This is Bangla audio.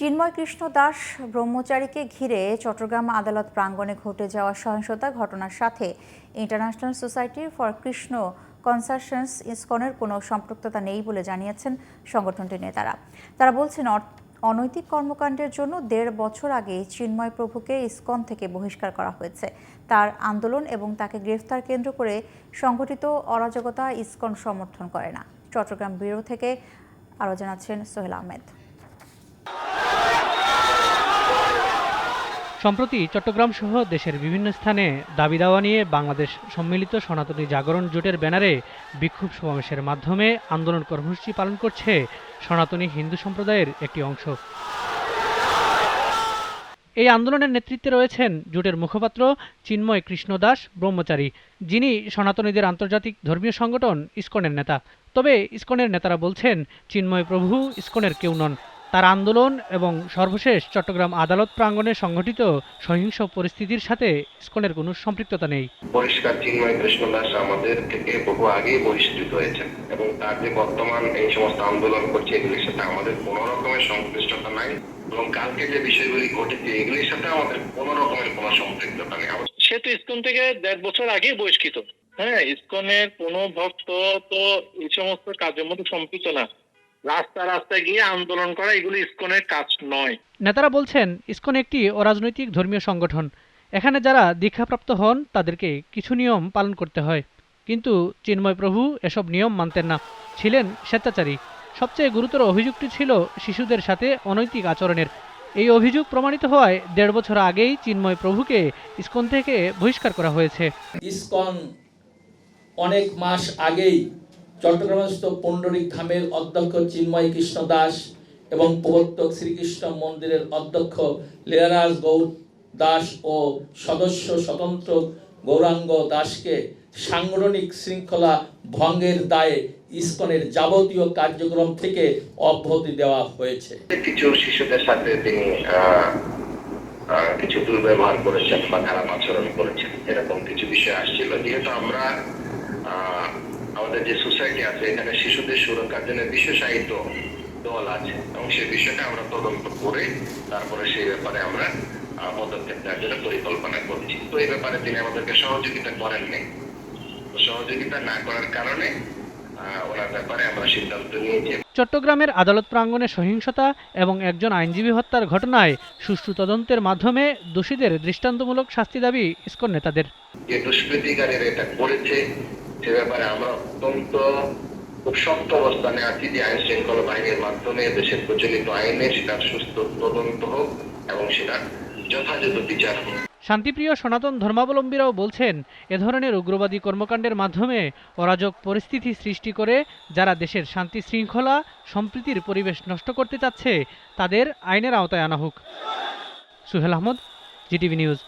চিন্ময় কৃষ্ণ দাস ব্রহ্মচারীকে ঘিরে চট্টগ্রাম আদালত প্রাঙ্গণে ঘটে যাওয়া সহিংসতা ঘটনার সাথে international society for Krishna consciousness ইসকনের কোনো সম্পৃক্ততা নেই বলে জানিয়েছেন সংগঠনটির নেতারা। তারা বলছেন অনৈতিক কর্মকাণ্ডের জন্য দেড় বছর আগে চিন্ময় প্রভুকে ইসকন থেকে বহিষ্কার করা হয়েছে। তার আন্দোলন এবং তাকে গ্রেফতার কেন্দ্র করে সংগঠিত অরাজকতা ইসকন সমর্থন করে না। চট্টগ্রাম ব্যুরো থেকে আরও জানাচ্ছেন সোহেল আহমেদ। সম্প্রতি চট্টগ্রাম সহ দেশের বিভিন্ন স্থানে দাবি দাওয়া নিয়ে বাংলাদেশ সম্মিলিত সনাতনী জাগরণ জোটের ব্যানারে বিক্ষোভ সমাবেশের মাধ্যমে আন্দোলন কর্মসূচি পালন করছে সনাতনী হিন্দু সম্প্রদায়ের একটি অংশ। এই আন্দোলনের নেতৃত্বে রয়েছেন জোটের মুখপাত্র চিন্ময় কৃষ্ণ দাস, ব্রহ্মচারী, যিনি সনাতনীদের আন্তর্জাতিক ধর্মীয় সংগঠন ইসকনের নেতা। তবে ইসকনের নেতারা বলছেন, চিন্ময় প্রভু, ইসকনের কেউ নন। তার আন্দোলন এবং সর্বশেষ চট্টগ্রাম আদালত প্রাঙ্গণে সংঘটিত সহিংস পরিস্থিতির সাথে ইসকনের কোনো সম্পৃক্ততা নেই। পরিষ্কার চিন্ময় কৃষ্ণ দাস আমাদের থেকে বহু আগেই বহিষ্কৃত হয়েছেন এবং তার যে বর্তমান এই সমস্ত আন্দোলন করছে এগুলির সাথে আমাদের কোনো রকমের সংশ্লিষ্টতা নাই এবং কালকে যে বিষয়গুলি ঘটেছে এগুলির সাথে আমাদের কোনো রকমের কোনো সম্পৃক্ততা নেই। সে তো ইসকন থেকে দেড় বছর আগেই বহিষ্কৃত। হ্যাঁ ইসকনের কোনো ভক্ত তো এই সমস্ত কাজের মধ্যে সম্পৃক্ত না। রাস্তা রাস্তায় গিয়ে আন্দোলন করা এগুলো ইসকনের কাজ নয়। নেতারা বলছেন ইসকন একটি অরাজনৈতিক ধর্মীয় সংগঠন। এখানে যারা দীক্ষাপ্রাপ্ত হন তাদেরকে কিছু নিয়ম পালন করতে হয়। কিন্তু চিন্ময় প্রভু এসব নিয়ম মানতেন না। ছিলেন স্বেচ্ছাচারী। সবচেয়ে গুরুতর অভিযোগটি ছিল শিশুদের সাথে অনৈতিক আচরণের। এই অভিযোগ প্রমাণিত হওয়ায় দেড় বছর আগেই চিন্ময় প্রভুকে ইসকন থেকে বহিষ্কার করা হয়েছে। ইসকন অনেক মাস আগেই চট্টগ্রামস্থ পণ্ডরিক ধামের অধ্যক্ষ চিন্ময় কৃষ্ণ দাস এবং প্রবর্তক শ্রীকৃষ্ণ মন্দিরের অধ্যক্ষ লীলারাজ গৌর দাস ও সদস্য স্বতন্ত্র গৌরাঙ্গ দাসকে সাংগঠনিক শৃঙ্খলা ভঙ্গের দায়ে ইসকনের যাবতীয় কার্যক্রম থেকে অব্যাহতি দেওয়া হয়েছে। কিছু শিশুদের সাথে তিনি কিছু দুর্ব্যবহার করেছেন বা খারাপ আচরণ করেছেন, এরকম কিছু বিষয় আসছিল। যেহেতু আমরা আমাদের যে সোসাইটি আছে এখানে শিশুদের সুরক্ষার জন্য বিশেষায়িত দল আছে। এবং সেই বিষয়টা আমরা তদন্ত করে তারপরে সেই ব্যাপারে আমরা পদক্ষেপ নেওয়ার জন্য পরিকল্পনা করছি। তো এই ব্যাপারে তিনি আমাদেরকে সহযোগিতা করেননি। তো সহযোগিতা না করার কারণে ওনার ব্যাপারে আমরা সিদ্ধান্ত নিয়েছি। চট্টগ্রামের আদালত প্রাঙ্গণে সহিংসতা এবং একজন আইনজীবী হত্যার ঘটনায় সুষ্ঠু তদন্তের মাধ্যমে দোষীদের দৃষ্টান্তমূলক শাস্তি দাবি ইসকন নেতাদের। যে দুষ্কৃতিকারীরা এটা করেছে সে ব্যাপারে আমরা অত্যন্ত খুব শক্ত অবস্থানে আছি যে আইন শৃঙ্খলা বাহিনীর মাধ্যমে দেশের প্রচলিত আইনে সেটা সুস্থ তদন্ত হোক এবং সেটা যথাযথ বিচার হোক। শান্তিপ্রিয় সনাতন ধর্মাবলম্বীরাও বলছেন, এ ধরনের উগ্রবাদী কর্মকাণ্ডের মাধ্যমে অরাজক পরিস্থিতি সৃষ্টি করে যারা দেশের শান্তি শৃঙ্খলা, সম্প্রীতির পরিবেশ নষ্ট করতে চাচ্ছে, তাদের আইনের আওতায় আনা হোক। Suhel Ahmed, GTV news.